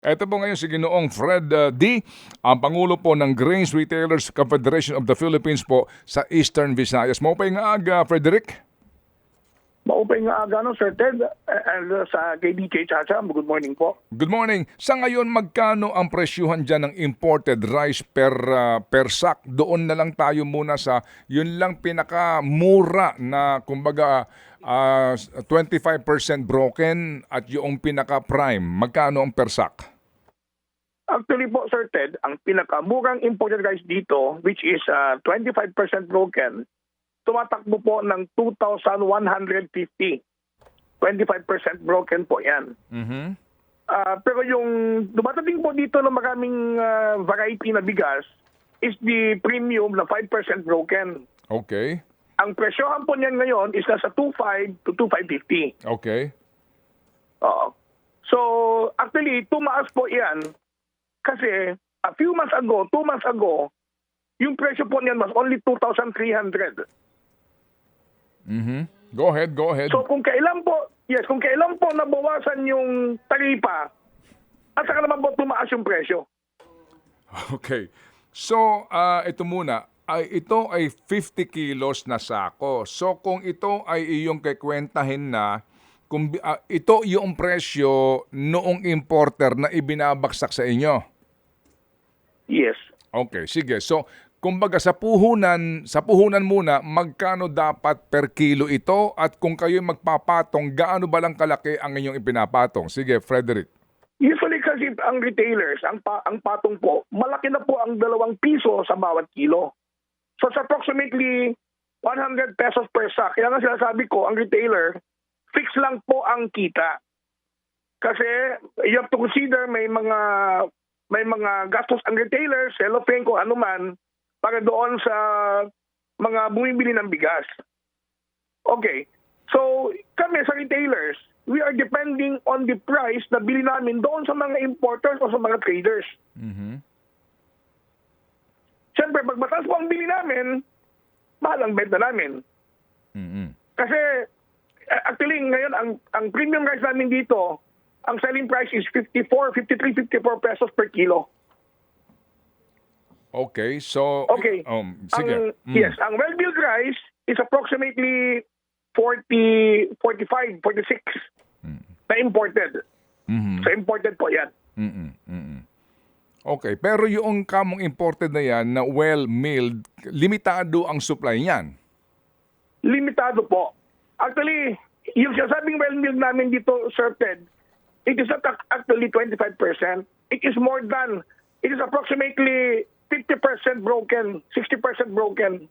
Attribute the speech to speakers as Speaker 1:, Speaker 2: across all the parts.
Speaker 1: Ito po ngayon si Ginoong Fred uh, D, ang Pangulo po ng Grains Retailers Confederation of the Philippines po sa Eastern Visayas. Maupay nga aga, Frederick.
Speaker 2: Maupay nga aga no, Sir Ted, eh, and uh, sa KDK Chacha, good morning po.
Speaker 1: Good morning. Sa ngayon, magkano ang presyuhan dyan ng imported rice per, uh, per sack? Doon na lang tayo muna sa yun lang pinakamura na kumbaga uh, 25% broken at yung pinaka-prime. Magkano ang per sack?
Speaker 2: Actually po, Sir Ted, ang pinakamurang imported rice dito, which is uh, 25% broken, tumatakbo po ng 2,150. 25% broken po yan.
Speaker 1: Mhm.
Speaker 2: Ah, pero yung dumatating po dito ng maraming ah, variety na bigas is the premium na 5% broken.
Speaker 1: Okay.
Speaker 2: Ang presyohan po niyan ngayon is nasa 2,500 to 2,550.
Speaker 1: Okay.
Speaker 2: Oo. So, actually, tumaas po yan kasi a few months ago, two months ago, yung presyo po niyan was only 2,300.
Speaker 1: Mhm. Go ahead, go ahead.
Speaker 2: So, kung kailan po, yes, kung kailan po nabawasan yung taripa, at saka naman po tumaas yung presyo.
Speaker 1: Okay. So, ah, ito muna. Ay, ito ay 50 kilos na sako. So, kung ito ay iyong kikwentahin na, kung, bi- ah, ito yung presyo noong importer na ibinabaksak sa inyo.
Speaker 2: Yes.
Speaker 1: Okay, sige. So, kumbaga sa puhunan, sa puhunan muna, magkano dapat per kilo ito at kung kayo magpapatong, gaano ba lang kalaki ang inyong ipinapatong? Sige, Frederick.
Speaker 2: Usually kasi ang retailers, ang, pa, ang patong po, malaki na po ang dalawang piso sa bawat kilo. So it's approximately 100 pesos per sack. Kaya nga sinasabi ko, ang retailer, fix lang po ang kita. Kasi you have to consider may mga may mga gastos ang retailer, cellophane kung ano man, para doon sa mga bumibili ng bigas. Okay. So, kami sa retailers, we are depending on the price na bili namin doon sa mga importers o sa mga traders.
Speaker 1: Mhm.
Speaker 2: Siyempre, pag mataas po ang bili namin, mahal ang benta namin.
Speaker 1: Mhm.
Speaker 2: Kasi, actually, ngayon, ang, ang premium rice namin dito, ang selling price is 54, 53, 54 pesos per kilo.
Speaker 1: Okay, so...
Speaker 2: Okay.
Speaker 1: Um, sige.
Speaker 2: Ang,
Speaker 1: Mm.
Speaker 2: Yes, ang well-built rice is approximately 40, 45, 46 na imported.
Speaker 1: Mhm.
Speaker 2: So, imported po yan.
Speaker 1: Mm-mm, mm-mm. Okay, pero yung kamong imported na yan na well-milled, limitado ang supply niyan.
Speaker 2: limitado po. Actually, yung sinasabing well-milled namin dito, Sir Ted, it is not ac- actually 25%. It is more than, it is approximately 50% broken, 60% broken.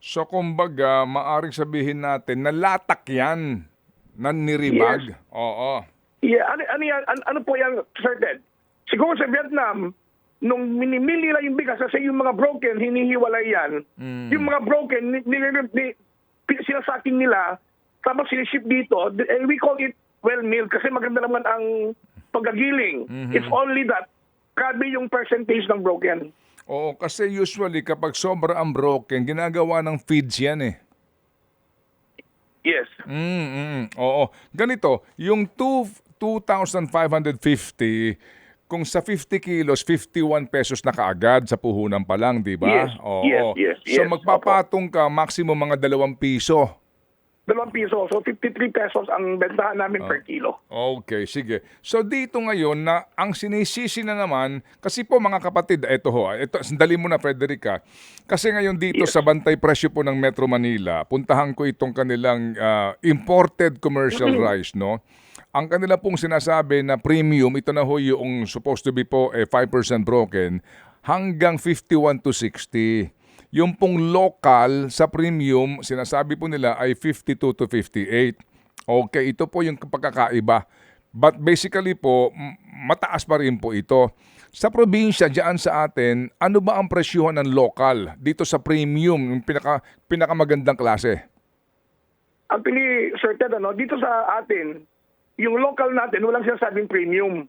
Speaker 1: So kumbaga, maaring sabihin natin na latak yan na niribag.
Speaker 2: Yes.
Speaker 1: Oo.
Speaker 2: Yeah, ano, ano, yan, ano, ano po yan, Sir Ted? Siguro sa Vietnam, nung minimili nila yung bigas kasi yung mga broken, hinihiwalay yan. Yung mga broken, sinasaking nila, tapos siniship dito, and we call it well-milled kasi maganda naman ang paggagiling. It's only that, grabe yung percentage ng broken.
Speaker 1: Oo, kasi usually kapag sobra ang broken, ginagawa ng feeds yan eh.
Speaker 2: Yes.
Speaker 1: Mm, mm, oo. Ganito, yung two- 2,550, kung sa 50 kilos, 51 pesos na kaagad sa puhunan pa lang, di ba?
Speaker 2: Yes,
Speaker 1: Oo.
Speaker 2: yes, yes,
Speaker 1: So
Speaker 2: yes,
Speaker 1: magpapatong ka, maximum mga dalawang piso.
Speaker 2: Dalawang piso. So, 53 pesos ang bentahan namin per kilo.
Speaker 1: Okay, sige. So dito ngayon na ang sinisisi na naman, kasi po mga kapatid, eto ho, eto, sandali mo na Frederica, kasi ngayon dito
Speaker 2: Yes.
Speaker 1: sa bantay presyo po ng Metro Manila, puntahan ko itong kanilang ah, imported commercial rice, no? Ang kanila pong sinasabi na premium, ito na ho yung supposed to be po eh, 5% broken, hanggang 51 to 60. Yung pong local sa premium, sinasabi po nila ay 52 to 58. Okay, ito po yung pagkakaiba. But basically po, mataas pa rin po ito. Sa probinsya, diyan sa atin, ano ba ang presyuhan ng local dito sa premium, yung pinaka, pinakamagandang klase?
Speaker 2: Actually, Sir Ted, ano, dito sa atin, yung local natin, walang sinasabing premium.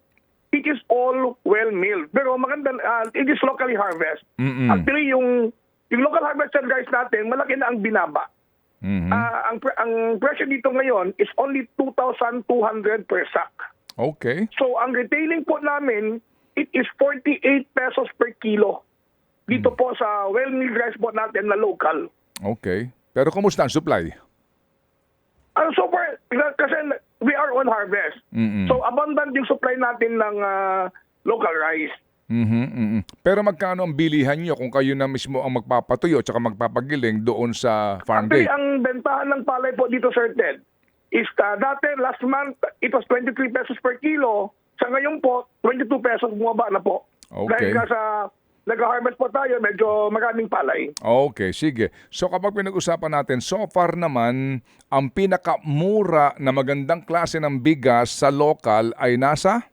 Speaker 2: It is all well-milled. Pero maganda, ah, it is locally harvest.
Speaker 1: Mm-mm.
Speaker 2: Actually, yung, yung local harvested rice natin, malaki na ang binaba.
Speaker 1: Mhm.
Speaker 2: Ah, ang, ang presyo dito ngayon is only 2,200 per sack.
Speaker 1: Okay.
Speaker 2: So ang retailing po namin, it is 48 pesos per kilo. Dito po sa well-milled rice po natin na local.
Speaker 1: Okay. Pero kumusta ang supply?
Speaker 2: Ano so far, kasi we are on harvest.
Speaker 1: Mm-mm.
Speaker 2: So abundant yung supply natin ng ah, local rice.
Speaker 1: Mhm, mhm. Pero magkano ang bilihan nyo kung kayo na mismo ang magpapatuyo at pagiling doon sa farm
Speaker 2: Actually,
Speaker 1: gate?
Speaker 2: ang bentahan ng palay po dito, Sir Ted, is uh, dati last month, it was 23 pesos per kilo. Sa ngayon po, 22 pesos bumaba na po.
Speaker 1: Okay.
Speaker 2: Dahil ka sa nag-harvest po tayo, medyo maraming palay.
Speaker 1: Okay, sige. So kapag pinag-usapan natin, so far naman, ang pinakamura na magandang klase ng bigas sa local ay nasa?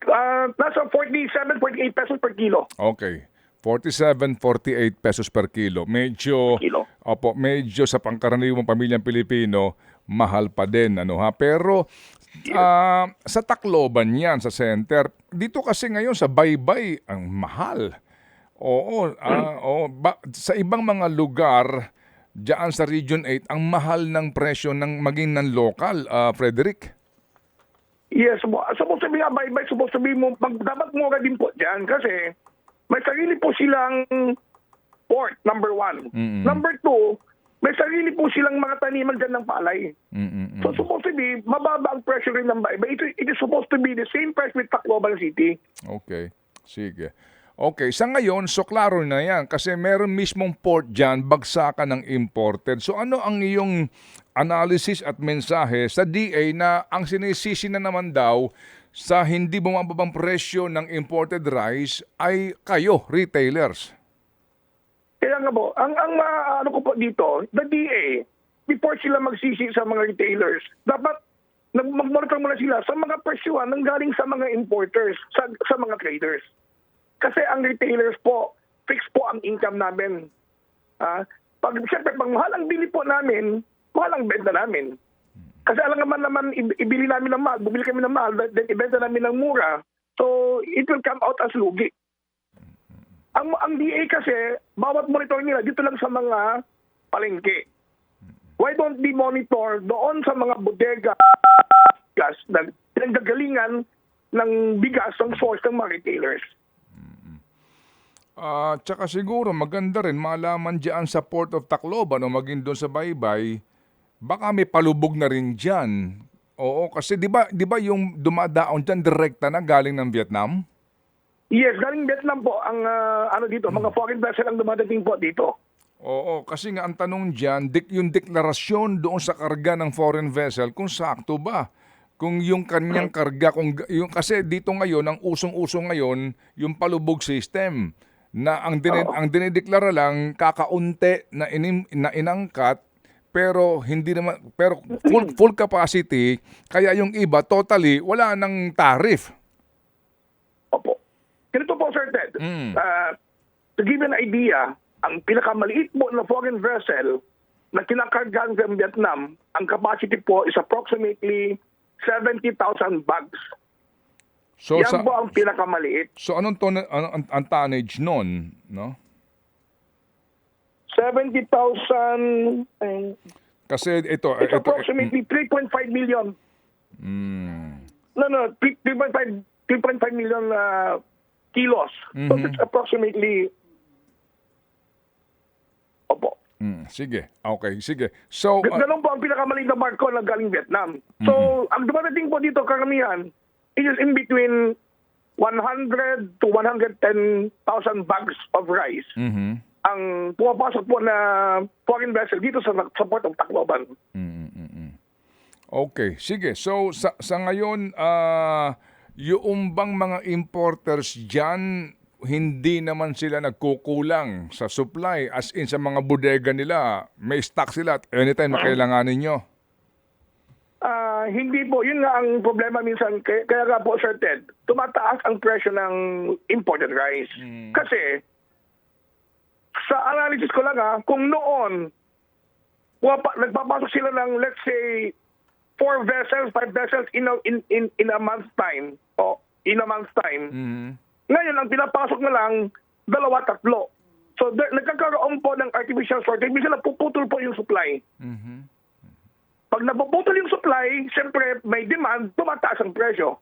Speaker 2: Uh, nasa 47, 48 pesos per kilo.
Speaker 1: Okay. 47, 48 pesos per kilo. Medyo,
Speaker 2: Kilo.
Speaker 1: opo, medyo sa pangkaraniwang pamilyang Pilipino, mahal pa din. Ano, ha? Pero ah, sa Tacloban yan, sa center, dito kasi ngayon sa Baybay, ang mahal. Oo, ah, oo. Ba- sa ibang mga lugar, diyan sa Region 8, ang mahal ng presyo ng maging ng local, ah, Frederick.
Speaker 2: Yes. Supposed to be nga, bye-bye, supposed to be mo, mag, dapat mura din po dyan kasi may sarili po silang port, number one.
Speaker 1: Mm-mm.
Speaker 2: Number two, may sarili po silang mga taniman dyan ng palay.
Speaker 1: Mm-mm.
Speaker 2: So supposed to be, mababa ang pressure rin ng bye-bye. It, it is supposed to be the same price with Tacloban City.
Speaker 1: Okay. Sige. Okay, sa ngayon, so klaro na yan kasi meron mismong port dyan, bagsakan ng imported. So ano ang iyong analysis at mensahe sa DA na ang sinisisi na naman daw sa hindi bumababang presyo ng imported rice ay kayo, retailers?
Speaker 2: Kaya nga po, ang, ang ma- ano ko po dito, the DA, before sila magsisi sa mga retailers, dapat mag-monitor muna sila sa mga presyuhan nang galing sa mga importers, sa, sa mga traders. Kasi ang retailers po, fix po ang income namin. Ah, pag, siyempre, pag mahal ang bili po namin, mahal ang benta namin. Kasi alam naman naman, ibili namin ng mahal, bumili kami ng mahal, then ibenta namin ng mura. So, it will come out as lugi. Ang ang DA kasi, bawat monitor nila dito lang sa mga palengke. Why don't they monitor doon sa mga bodega gas na pinanggagalingan ng bigas ng source ng mga retailers?
Speaker 1: Ah, tsaka siguro maganda rin malaman diyan sa Port of Tacloban o maging doon sa Baybay, baka may palubog na rin diyan. Oo, kasi 'di ba 'di ba yung dumadaon diyan direkta na galing ng Vietnam?
Speaker 2: Yes, galing Vietnam po ang ah, ano dito, mga foreign vessel ang dumadating po dito.
Speaker 1: Oo, kasi nga ang tanong diyan, dik yung deklarasyon doon sa karga ng foreign vessel kung sakto ba. Kung yung kanyang karga kung yung kasi dito ngayon ang usong-uso ngayon yung palubog system na ang dine, ang dinideklara lang kakaunti na inim, na inangkat pero hindi naman pero full full capacity kaya yung iba totally wala nang tariff.
Speaker 2: Ganito po, Sir Ted.
Speaker 1: Mm.
Speaker 2: Ah, to give an idea, ang pinakamaliit po na foreign vessel na kinakargahan from Vietnam, ang capacity po is approximately 70,000 bags.
Speaker 1: So
Speaker 2: Yan
Speaker 1: sa
Speaker 2: po ang pinakamaliit.
Speaker 1: so anong ton ano, ang, tonnage noon, no?
Speaker 2: 70,000, eh,
Speaker 1: Kasi ito
Speaker 2: it's
Speaker 1: ito
Speaker 2: approximately 3.5 million.
Speaker 1: Mm.
Speaker 2: No, no, 3.5 3.5 million uh, kilos. So
Speaker 1: Mhm.
Speaker 2: it's approximately Opo.
Speaker 1: Mm, sige. Okay, sige. So, uh,
Speaker 2: Ganun po ang pinakamaliit na barko na galing Vietnam. So, ang dumadating po dito karamihan, it is in between 100 to 110,000 bags of rice
Speaker 1: mhm.
Speaker 2: ang pumapasok po na foreign vessel dito sa, sa port of Tacloban.
Speaker 1: Mm, mm, mm. Okay, sige. So, sa, sa ngayon, ah yung bang mga importers dyan, hindi naman sila nagkukulang sa supply as in sa mga bodega nila. May stock sila at anytime makailanganin nyo.
Speaker 2: Ah, hindi po, yun nga ang problema minsan. Kaya, kaya nga po, Sir Ted, tumataas ang presyo ng imported rice. Kasi, sa analysis ko lang ha, kung noon, pumapa, nagpapasok sila ng, let's say, four vessels, five vessels in a, in, in, in a month's time, o in a month's time,
Speaker 1: Mhm.
Speaker 2: ngayon, ang pinapasok na lang, dalawa, tatlo. So, there, nagkakaroon po ng artificial shortage. Minsan napuputol po yung supply.
Speaker 1: Mhm.
Speaker 2: Pag nabubutol yung supply, siyempre may demand, tumataas ang presyo.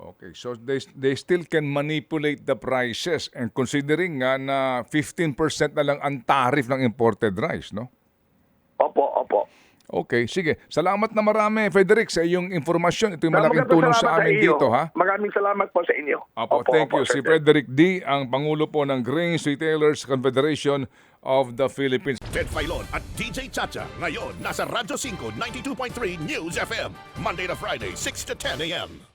Speaker 1: Okay, so they, they still can manipulate the prices and considering nga na 15% na lang ang tariff ng imported rice, no?
Speaker 2: Opo, opo.
Speaker 1: Okay, sige. Salamat na marami, Frederick, sa iyong informasyon. Ito yung malaking tulong sa amin
Speaker 2: iyo.
Speaker 1: dito, ha?
Speaker 2: Maraming salamat po sa inyo.
Speaker 1: Apo, thank you. Si
Speaker 2: Sir.
Speaker 1: Frederick D., ang Pangulo po ng Grains Retailers Confederation of the Philippines.
Speaker 3: Ted Filon at DJ Chacha. Ngayon, nasa Radyo 5, 92.3 News FM. Monday to Friday, 6 to 10 a.m.